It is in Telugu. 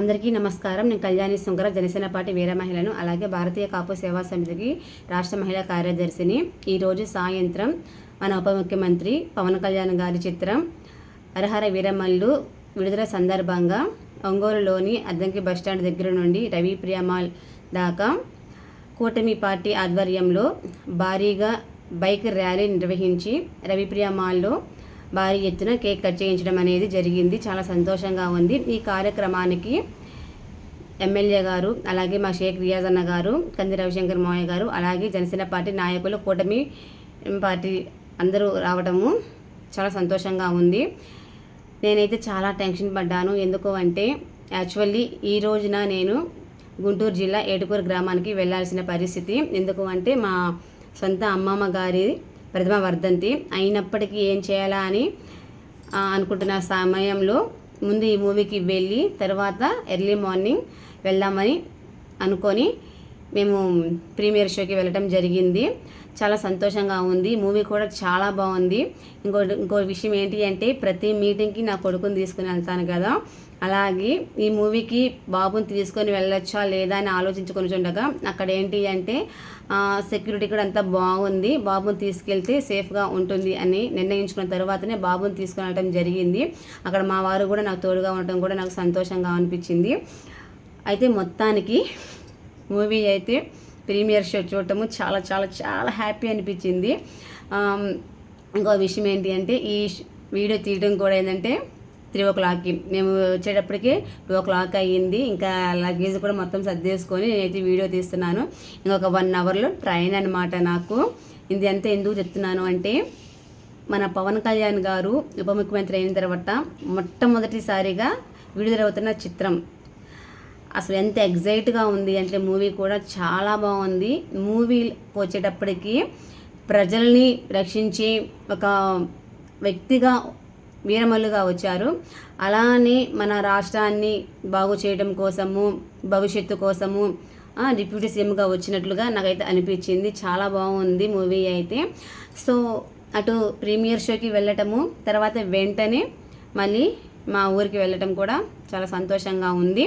అందరికీ నమస్కారం. నేను కళ్యాణి సుంకర జనసేన పార్టీ వీర మహిళను అలాగే భారతీయ కాపు సేవా సమితికి రాష్ట్ర మహిళా కార్యదర్శిని. ఈరోజు సాయంత్రం మన ఉప ముఖ్యమంత్రి పవన్ కళ్యాణ్ గారి చిత్రం అర్హర వీరమల్లు విడుదల సందర్భంగా ఒంగోలులోని అద్దంకి బస్టాండ్ దగ్గర నుండి రవి ప్రియమాల్ దాకా కూటమి పార్టీ ఆధ్వర్యంలో భారీగా బైక్ ర్యాలీ నిర్వహించి రవిప్రియ మాల్లో భారీ ఎత్తున కేక్ కట్ చేయించడం అనేది జరిగింది. చాలా సంతోషంగా ఉంది. ఈ కార్యక్రమానికి ఎమ్మెల్యే గారు అలాగే మా షేక్ రియాజ్ అన్న గారు కంది రవిశంకర్ మోయ గారు అలాగే జనసేన పార్టీ నాయకులు కూటమి పార్టీ అందరూ రావడము చాలా సంతోషంగా ఉంది. నేనైతే చాలా టెన్షన్ పడ్డాను. ఎందుకు అంటే యాక్చువల్లీ ఈ రోజున నేను గుంటూరు జిల్లా ఏటుకూరు గ్రామానికి వెళ్ళాల్సిన పరిస్థితి. ఎందుకు అంటే మా సొంత అమ్మమ్మ గారి ప్రథమ వర్ధంతి అయినప్పటికీ ఏం చేయాలా అని అనుకుంటున్న సమయంలో ముందు ఈ మూవీకి వెళ్ళి తర్వాత ఎర్లీ మార్నింగ్ వెళ్దామని అనుకొని మేము ప్రీమియర్ షోకి వెళ్ళటం జరిగింది. చాలా సంతోషంగా ఉంది. మూవీ కూడా చాలా బాగుంది. ఇంకో ఇంకో విషయం ఏంటి అంటే ప్రతి మీటింగ్కి నా కొడుకుని తీసుకుని వెళ్తాను కదా. అలాగే ఈ మూవీకి బాబుని తీసుకొని వెళ్ళొచ్చా లేదా అని ఆలోచించుకొని ఉండగా అక్కడ ఏంటి అంటే సెక్యూరిటీ కూడా అంతా బాగుంది. బాబుని తీసుకెళ్తే సేఫ్గా ఉంటుంది అని నిర్ణయించుకున్న తర్వాతనే బాబుని తీసుకుని వెళ్ళడం జరిగింది. అక్కడ మా వారు కూడా నాకు తోడుగా ఉండటం కూడా నాకు సంతోషంగా అనిపించింది. అయితే మొత్తానికి మూవీ అయితే ప్రీమియర్ షో చూడటము చాలా చాలా చాలా హ్యాపీ అనిపించింది. ఇంకో విషయం ఏంటి అంటే ఈ వీడియో తీయడం కూడా ఏంటంటే త్రీ ఓ క్లాక్కి. మేము వచ్చేటప్పటికి టూ ఓ క్లాక్ అయ్యింది. ఇంకా లగేజ్ కూడా మొత్తం సర్దేసుకొని నేనైతే వీడియో తీస్తున్నాను. ఇంకొక వన్ అవర్లో ట్రైన్ అనమాట నాకు. ఇది అంతా ఎందుకు చెప్తున్నాను అంటే మన పవన్ కళ్యాణ్ గారు ఉప ముఖ్యమంత్రి అయిన తర్వాత మొట్టమొదటిసారిగా విడుదలవుతున్న చిత్రం. అసలు ఎంత ఎగ్జైట్గా ఉంది అంటే మూవీ కూడా చాలా బాగుంది. మూవీ వచ్చేటప్పటికి ప్రజల్ని రక్షించి ఒక వ్యక్తిగా వీరమల్లుగా వచ్చారు. అలానే మన రాష్ట్రాన్ని బాగు చేయడం కోసము భవిష్యత్తు కోసము డిప్యూటీ సీఎంగా వచ్చినట్లుగా నాకైతే అనిపించింది. చాలా బాగుంది మూవీ అయితే. సో అటు ప్రీమియర్ షోకి వెళ్ళటము తర్వాత వెంటనే మళ్ళీ మా ఊరికి వెళ్ళటం కూడా చాలా సంతోషంగా ఉంది.